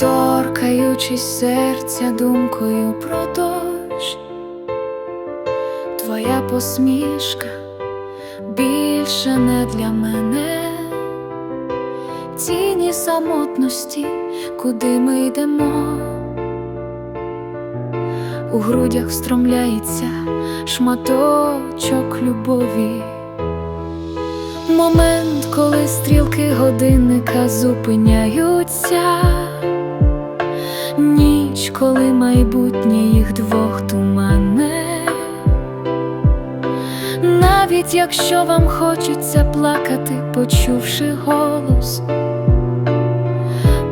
торкаючись серця думкою про дощ, твоя посмішка більше не для мене, тіні самотності, куди ми йдемо, у грудях встромляється шматочок любові. Момент, коли стрілки годинника зупиняються, ніч, коли майбутнє їх двох тумане, навіть якщо вам хочеться плакати, почувши голос,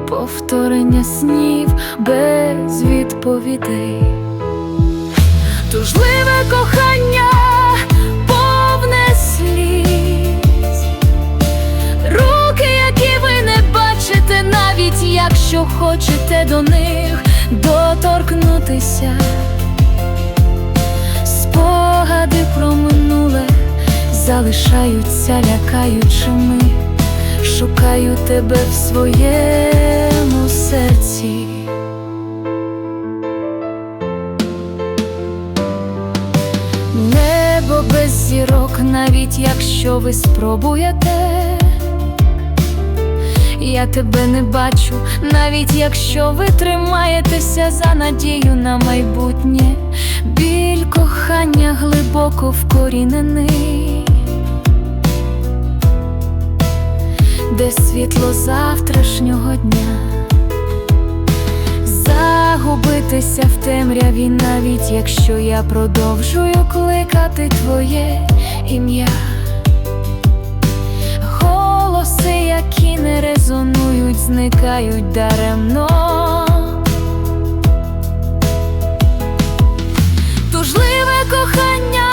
повторення снів без відповідей, тужливе кохання якщо хочете до них доторкнутися. Спогади про минуле залишаються лякаючими. Шукаю тебе в своєму серці. Небо без зірок, навіть якщо ви спробуєте, я тебе не бачу, навіть якщо ви тримаєтеся за надію на майбутнє, біль кохання глибоко вкорінений, де світло завтрашнього дня. Загубитися в темряві, навіть якщо я продовжую кликати твоє ім'я. Зникають даремно. Тужливе кохання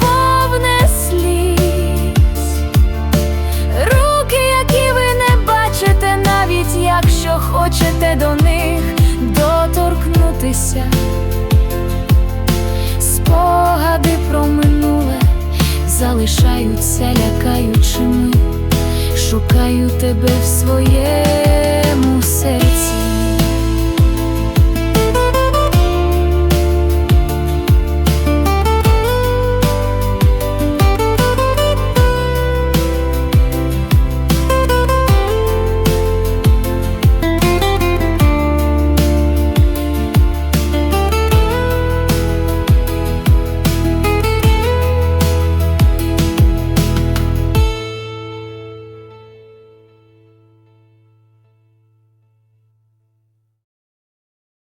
повне сліз. Руки, які ви не бачите, навіть якщо хочете до них доторкнутися. Спогади про минуле залишаються лякаючими. Шукаю тебе в серці.